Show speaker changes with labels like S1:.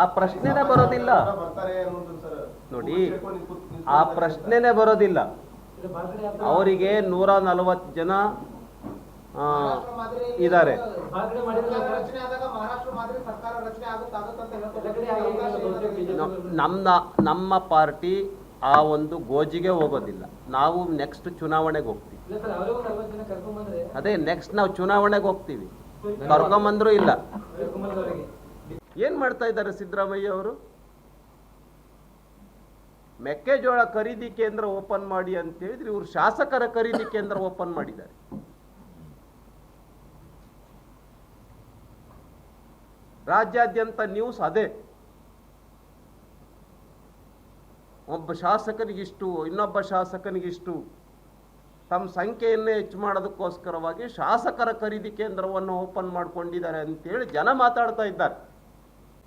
S1: ಆ ಪ್ರಶ್ನೆನೇ ಬರೋದಿಲ್ಲ.
S2: ಬರ್ತಾರೆ ಅನ್ನೋದು ಸರ್?
S1: ನೋಡಿ, ಆ ಪ್ರಶ್ನೆನೇ ಬರೋದಿಲ್ಲ. ಅವರಿಗೆ ನೂರ ನಲವತ್ತು ಜನ ಇದಾರೆ. ಇದ್ದಾರೆ
S3: ರಚನೆ ಆದಾಗ ಮಹಾರಾಷ್ಟ್ರ ಮಾದರಿ ಸರ್ಕಾರ ರಚನೆ ಆಗುತ್ತೆ? ಆಗುತ್ತೆ ಹೇಳ್ತಾರೆ
S1: ನಮ್ಮ ನಮ್ಮ ಪಾರ್ಟಿ ಆ ಒಂದು ಗೋಜಿಗೆ ಹೋಗೋದಿಲ್ಲ. ನಾವು ನೆಕ್ಸ್ಟ್ ಚುನಾವಣೆಗೆ ಹೋಗ್ತೀವಿ. ಅದೇ ನೆಕ್ಸ್ಟ್ ನಾವು ಚುನಾವಣೆಗೆ ಹೋಗ್ತೀವಿ. ಕರ್ಕೊಂಬಂದ್ರು ಇಲ್ಲ. ಏನ್ ಮಾಡ್ತಾ ಇದ್ದಾರೆ ಸಿದ್ದರಾಮಯ್ಯ ಅವರು? ಮೆಕ್ಕೆಜೋಳ ಖರೀದಿ ಕೇಂದ್ರ ಓಪನ್ ಮಾಡಿ ಅಂತ ಹೇಳಿದ್ರೆ ಇವರು ಶಾಸಕರ ಖರೀದಿ ಕೇಂದ್ರ ಓಪನ್ ಮಾಡಿದ್ದಾರೆ. ರಾಜ್ಯಾದ್ಯಂತ ನ್ಯೂಸ್ ಅದೇ. ಒಬ್ಬ ಶಾಸಕನಿಗಿಷ್ಟು, ಇನ್ನೊಬ್ಬ ಶಾಸಕನಿಗಿಷ್ಟು ತಮ್ಮ ಸಂಖ್ಯೆಯನ್ನೇ ಹೆಚ್ಚು ಮಾಡೋದಕ್ಕೋಸ್ಕರವಾಗಿ ಶಾಸಕರ ಖರೀದಿ ಕೇಂದ್ರವನ್ನು ಓಪನ್ ಮಾಡಿಕೊಂಡಿದ್ದಾರೆ ಅಂತೇಳಿ ಜನ ಮಾತಾಡ್ತಾ ಇದ್ದಾರೆ.